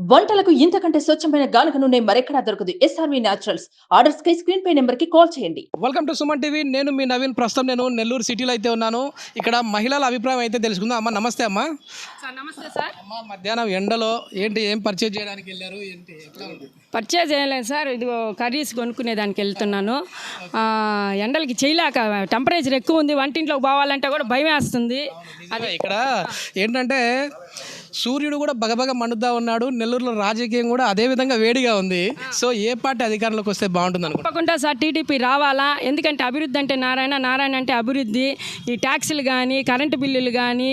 వంటలకు ఇంతకంటే స్వచ్ఛమైన గానుగ నూనె మరెక్కడా దొరకదు. S R V naturals orders కై స్క్రీన్ పై నెంబర్కి కాల్ చేయండి. వెల్కమ్ టు సుమన్ టీవీ నేను మీ నవీన్. ప్రస్తుతం నేను నెల్లూరు సిటీలో అయితే ఉన్నాను. ఇక్కడ మహిళల అభిప్రాయం అయితే తెలుసుకుందాం. అమ్మ నమస్తే అమ్మ. సార్ నమస్తే సార్. అమ్మ మధ్యాహ్నం ఎండలో ఏంటి? ఏం పర్చేజ్ చేయడానికి వెళ్ళారు? ఏంటి? పర్చేజ్ చేయలేదు సార్. ఇదిగో కర్రీస్ కొనుక్కునే దానికి వెళ్తున్నాను. ఎండలకి చేయలేక టెంపరేచర్ ఎక్కువ ఉంది వంటింట్లోకి పోవాలంటే కూడా భయం వేస్తుంది. నిజమే, ఇక్కడ ఏంటంటే సూర్యుడు కూడా బగబగ మండుతా ఉన్నాడు నెల్లూరులో రాజకీయం కూడా అదే విధంగా వేడిగా ఉంది. సో ఏ పార్టీ అధికారంలోకి వస్తే బాగుంటుంది అనుకుంటా సార్ టీడీపీ రావాలా? ఎందుకంటే అభివృద్ధి అంటే నారాయణ నారాయణ అంటే అభివృద్ధి. ఈ ట్యాక్సులు కానీ కరెంటు బిల్లులు కానీ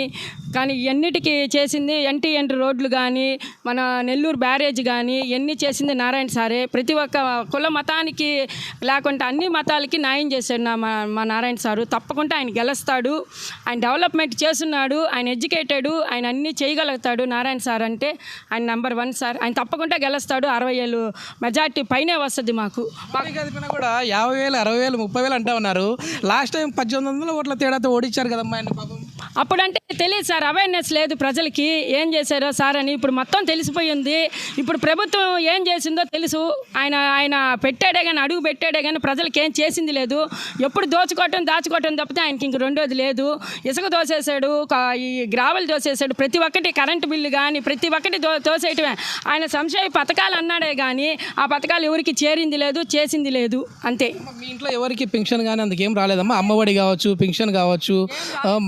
కానీ ఇవన్నిటికీ చేసింది ఎన్టీ ఎంట్రీ రోడ్లు కానీ మన నెల్లూరు బ్యారేజ్ కానీ ఇవన్నీ చేసింది నారాయణ సారే. ప్రతి ఒక్క కుల మతానికి లేకుంటే అన్ని మతాలకి న్యాయం చేశాడు నా మా నారాయణ సారు. తప్పకుండా ఆయన గెలుస్తాడు ఆయన డెవలప్మెంట్ చేస్తున్నాడు ఆయన ఎడ్యుకేటెడ్ ఆయన అన్నీ చేయగలుగుతాడు నారాయణ సార్ అంటే ఆయన నెంబర్ వన్ సార్. ఆయన తప్పకుండా గెలుస్తాడు అరవై ఏళ్ళు మెజార్టీ పైనే వస్తుంది మాకు. కూడా యాభై వేలు అరవై వేలు ముప్పై వేలు అంటా ఉన్నారు. లాస్ట్ టైం పద్దెనిమిది వందల ఓట్ల తేడాతో ఓడించారు కదమ్మా ఆయన పాపం. అప్పుడంటే తెలియదు సార్ అవేర్నెస్ లేదు ప్రజలకి. ఏం చేశారో సార్ అని ఇప్పుడు మొత్తం తెలిసిపోయింది ఇప్పుడు ప్రభుత్వం ఏం చేసిందో తెలుసు. ఆయన ఆయన పెట్టాడే కానీ అడుగు పెట్టాడే కానీ ప్రజలకి ఏం చేసింది లేదు. ఎప్పుడు దోచుకోవటం దాచుకోవటం తప్పితే ఆయనకి ఇంక రెండోది లేదు. ఇసుక దోసేసాడు ఈ గ్రావెల్ దోసేసాడు ప్రతి ఒక్కటి కరెంటు బిల్లు కానీ ప్రతి ఒక్కటి దో దోసేయటమే ఆయన సంశయ పథకాలు అన్నాడే కానీ ఆ పథకాలు ఎవరికి చేరింది లేదు చేసింది లేదు. అంతే. మీ ఇంట్లో ఎవరికి పెన్షన్ కానీ అందుకేం రాలేదమ్మా? అమ్మఒడి కావచ్చు పెన్షన్ కావచ్చు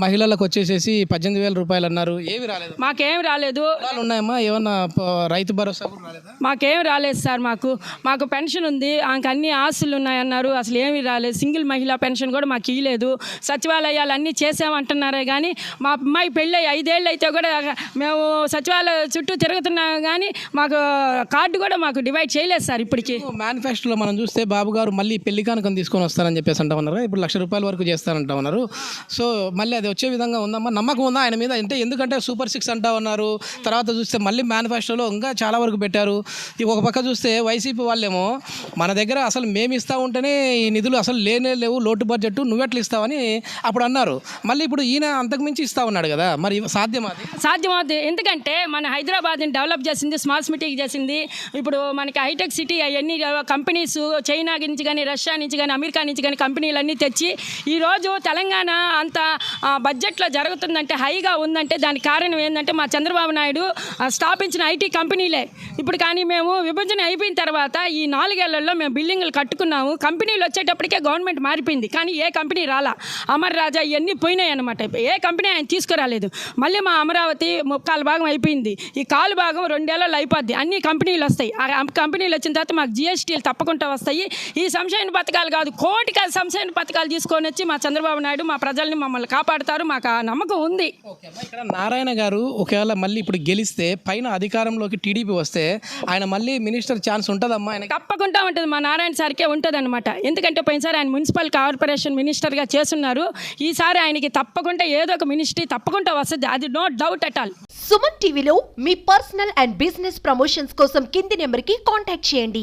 మహిళలకు వచ్చేసేసి పద్దెనిమిది వేల రూపాయలు అన్నారు. ఏవి రాలేదు. మాకేం రాలేదు. ఉన్నాయమ్మా? ఏమన్నా ప- రైతు భరోసా కూడా రాలేదా? మాకేం రాలేదు సార్ మాకు. మాకు పెన్షన్ ఉంది. ఆమెకు అన్ని ఆస్తులు ఉన్నాయన్నారు. అసలు ఏమీ రాలేదు. సింగిల్ మహిళా పెన్షన్ కూడా మాకు ఇవ్వలేదు సచివాలయాలు అన్నీ చేసామంటున్నారే కానీ మా అమ్మాయి పెళ్ళి ఐదేళ్ళు అయితే కూడా మేము సచివాలయ చుట్టూ తిరుగుతున్నాం కానీ మాకు కార్డు కూడా మాకు డివైడ్ చేయలేదు సార్ ఇప్పటికి. మేనిఫెస్టోలో మనం చూస్తే బాబు గారు మళ్ళీ పెళ్ళి కానుకని తీసుకొని వస్తారని చెప్పేసి అంటా ఉన్నారు? ఇప్పుడు లక్ష రూపాయల వరకు చేస్తారంటా ఉన్నారు. సో మళ్ళీ అది వచ్చే విధంగా ఉందమ్మా నమ్మకం ఉందా ఆయన మీద? అంటే ఎందుకంటే సూపర్ సిక్స్ అంటా ఉన్నారు. తర్వాత చూస్తే మళ్ళీ మేనిఫెస్టోలో ఇంకా చాలా వరకు పెట్టారు. ఒక పక్క చూస్తే వైసీపీ వాళ్ళేమో మన దగ్గర అసలు మేము ఇస్తా ఉంటేనే ఈ నిధులు అసలు లేనే లేవు లోటు బడ్జెట్ నువ్వెట్లు ఇస్తావని అప్పుడు అన్నారు. మళ్ళీ ఇప్పుడు ఈయన అంతకుమించి ఇస్తా ఉన్నాడు కదా మరి సాధ్యమా సాధ్యమవుతుంది ఎందుకంటే మన హైదరాబాద్ని డెవలప్ చేసింది స్మార్ట్ సిటీకి చేసింది. ఇప్పుడు మనకి హైటెక్ సిటీ అవన్నీ కంపెనీస్ చైనా నుంచి కానీ రష్యా నుంచి కానీ అమెరికా నుంచి కానీ కంపెనీలన్నీ తెచ్చి ఈరోజు తెలంగాణ అంత బడ్జెట్లో జరుగుతుందంటే హైగా ఉందంటే దానికి కారణం ఏంటంటే మా చంద్రబాబు నాయుడు ఆ, స్థాపించిన ఐటీ కంపెనీలే. ఇప్పుడు కానీ మేము విభజన అయిపోయిన తర్వాత ఈ నాలుగేళ్ళలో మేము బిల్డింగ్లు కట్టుకున్నాము. కంపెనీలు వచ్చేటప్పటికే గవర్నమెంట్ మారిపోయింది. కానీ ఏ కంపెనీ రాలా. అమర్ రాజా ఇవన్నీ పోయినాయి అనమాట ఏ కంపెనీ ఆయన తీసుకురాలేదు. మళ్ళీ మా అమరావతి ముక్కాలు భాగం అయిపోయింది. ఈ కాలు భాగం రెండేళ్ళలో అయిపోద్ది. అన్ని కంపెనీలు వస్తాయి. ఆ కంపెనీలు వచ్చిన తర్వాత మాకు జిఎస్టీలు తప్పకుండా వస్తాయి. ఈ సంశయన పథకాలు కాదు. కోటికి సంశయన పథకాలు తీసుకొని వచ్చి మా చంద్రబాబు నాయుడు మా ప్రజల్ని మమ్మల్ని కాపాడుతారు. మాకు నమ్మకం ఉంది. ఓకే అమ్మా, ఇక్కడ నారాయణ గారు ఒకవేళ మళ్ళీ ఇప్పుడు గెలిస్తే పైన అధికారంలోకి టీడీపీ వస్తే ఆయన మళ్ళీ మినిస్టర్ ఛాన్స్ ఉంటుందమ్మా? ఆయన తప్పకుండా ఉంటుంది. మా నారాయణ సార్కే ఉంటుంది అనమాట ఎందుకంటే పోయినసారి ఆయన మున్సిపల్ కార్పొరేషన్ మినిస్టర్గా చేస్తున్నారు. ఈసారి ఆయనకి తప్పకుండా ఏదో ఒక మినిస్ట్రీ తప్పకుండా వస్తుంది. అది no doubt at all. Suman టీవీలో మీ పర్సనల్ అండ్ బిజినెస్ ప్రమోషన్స్ కోసం కింది నెంబర్కి కాంటాక్ట్ చేయండి.